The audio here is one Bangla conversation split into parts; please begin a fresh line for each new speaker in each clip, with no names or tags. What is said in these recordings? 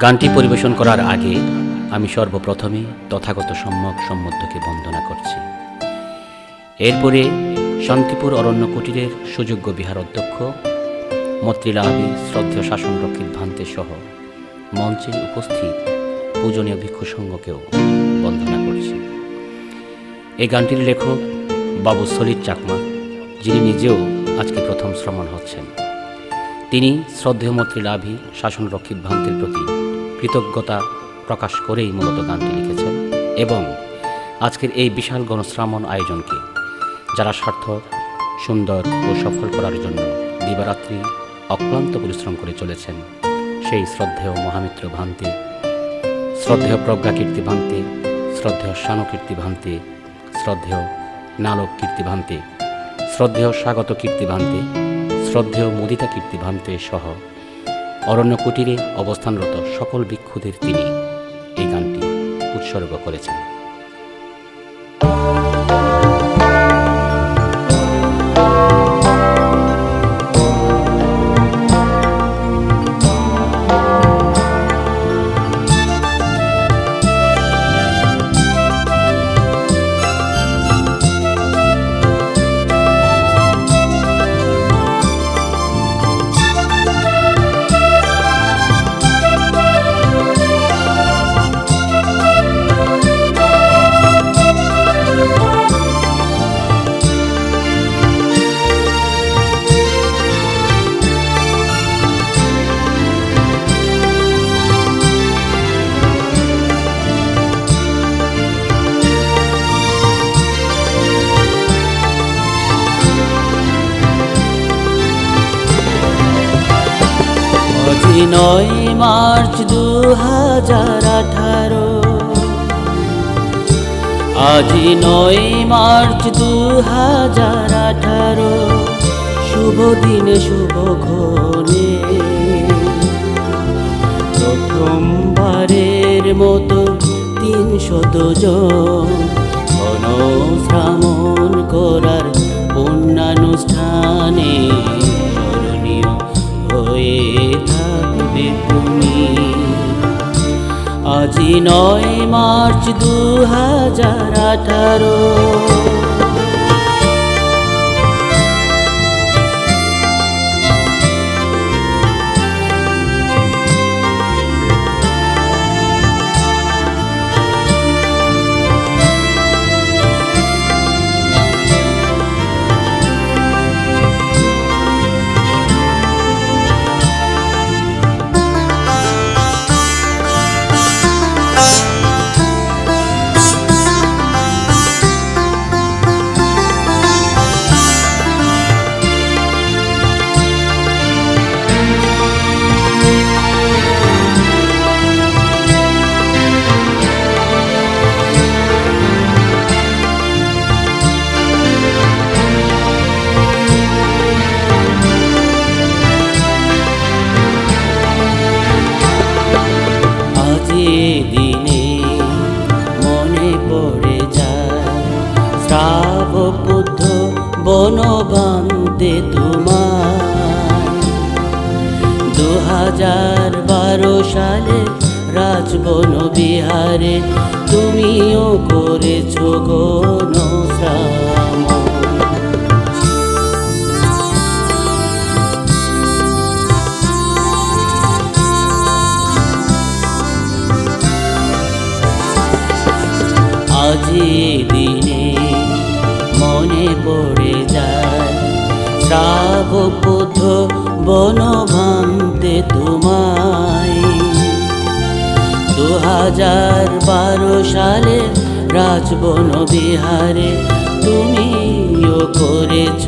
গানটি পরিবেশন করার আগে আমি সর্বপ্রথমে তথাগত সম্যক সম্বন্ধকে বন্দনা করছি। এরপরে শান্তিপুর অরণ্য কুটিরের সুযোগ্য বিহার অধ্যক্ষ মত্রিলাভি শ্রদ্ধেয় শাসনরক্ষিত ভান্তে সহ মঞ্চে উপস্থিত পূজনীয় ভিক্ষু সংঘকেও বন্দনা করছি। এই গানটির লেখক বাবু সলিদ চাকমা, যিনি নিজেও আজকে প্রথম শ্রমণ হচ্ছেন। তিনি শ্রদ্ধেয় মন্ত্রী শাসনরক্ষী ভ্রান্তির প্রতি কৃতজ্ঞতা প্রকাশ করেই মূলত গানটি লিখেছেন এবং আজকের এই বিশাল গণশ্রামণ আয়োজনকে যারা সার্থক, সুন্দর ও সফল করার জন্য দিবারাত্রি অক্লান্ত পরিশ্রম করে চলেছেন, সেই শ্রদ্ধেয় মহামিত্র ভান্তে, শ্রদ্ধেয় প্রজ্ঞা কীর্তি ভান্তে, শ্রদ্ধেয় শানু কীর্তি ভান্তে, শ্রদ্ধেয় নালক কীর্তি ভান্তে, শ্রদ্ধেয় স্বাগত কীর্তি ভান্তে, শ্রদ্ধেয় মুদিতা কীর্তি ভান্তে সহ অরণ্য কুটিরে অবস্থানরত সকল ভিক্ষুদের তিনি এই গানটি উৎসর্গ করেছেন।
নয় মার্চ দু হাজার আঠারো। আজ নয় মার্চ দু হাজার আঠারো। শুভ দিনে শুভক্ষণে প্রথমবারের মতো তিনশত জন গণশ্রামণ করার পুণ্যানুষ্ঠানে আজি নয় মার্চ দু হাজার আঠারো। বনবান্তে তোমার। দু হাজার বারো সালে রাজবন বিহারে তুমিও করেছ গণ শ্রামণ বন ভাঙতে তোমায়। দু হাজার বারো সালে রাজবন বিহারে তুমিও করেছ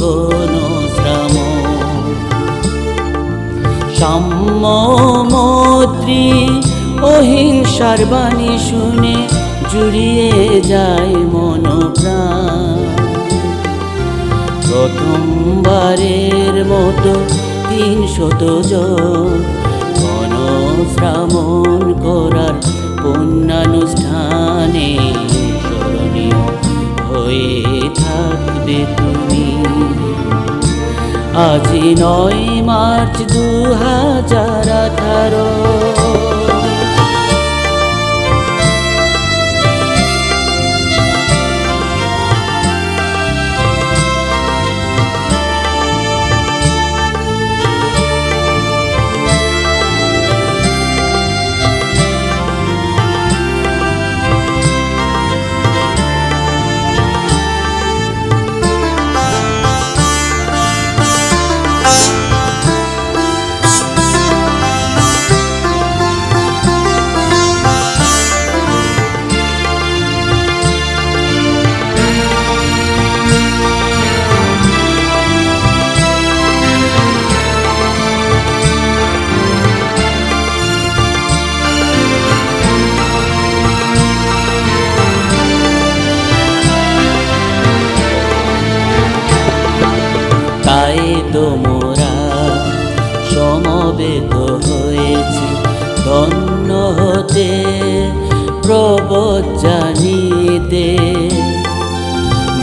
গণ শ্রাম সাম্য মৈত্রী অহিংসার বাণী শুনে জুড়িয়ে যায় মন প্রাণ প্রথমবারের মতো তিনশত জন গণশ্রামণ করার পুণ্যানুষ্ঠানে স্মরণীয় হয়ে থাকবে তুমি। আজ নয় মার্চ দু হাজার আঠারো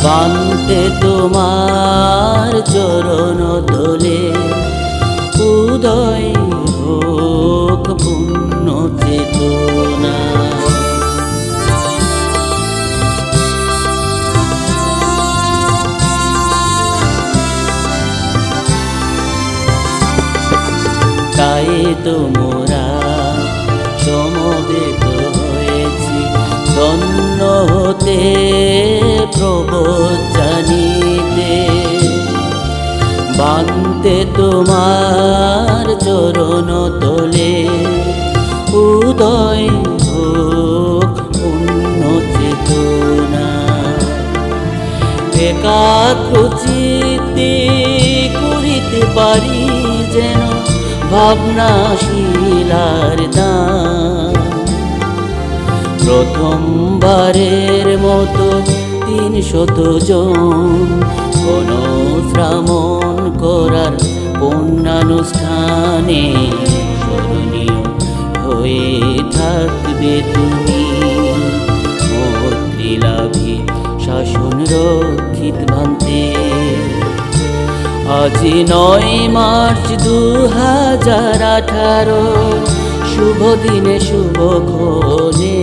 বান্তে তোমার চরণ তোলে। উদয় পূর্ণ তাই তোমরা সমবেত হয়েছি ধন্য হতে প্রবজ্জানিতে বান্তে তোমার চরণ তোলে। উদয় হোক পূর্ণ করিতে পারি যেন ভাবনা শিলার দান। প্রথমবারের মতো তিন শত জন অনুশ্রামণ করার পুণ্যানুষ্ঠানে স্মরণীয় হয়ে থাকবে তুমি। মৈত্রীলাভে শাসন রক্ষিত ভান্তে। আজি নয় মার্চ দু হাজার আঠারো, শুভ দিনে শুভ ক্ষণে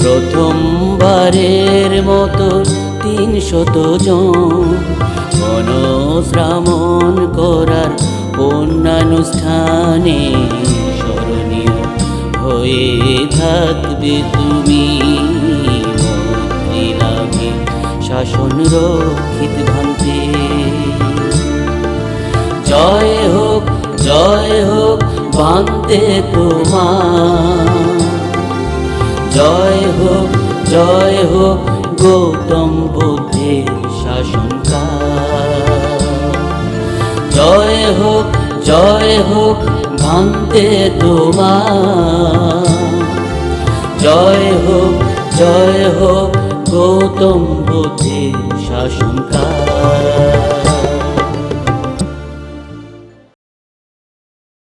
প্রথমবারের মতো তিন শত জন করার পুণ্যানুষ্ঠানে স্মরণীয় হয়ে থাকবে তুমি। শাসন রক্ষিত ভান্তে জয় হোক জয় হোক ভান্তে তোমার। জয় হোক জয় হোক গৌতম বুদ্ধের শাসনকার জয় হোক জয় হোক ভাঙতে তোমার। জয় হোক জয় হোক, গৌতম বুদ্ধের শাসনকার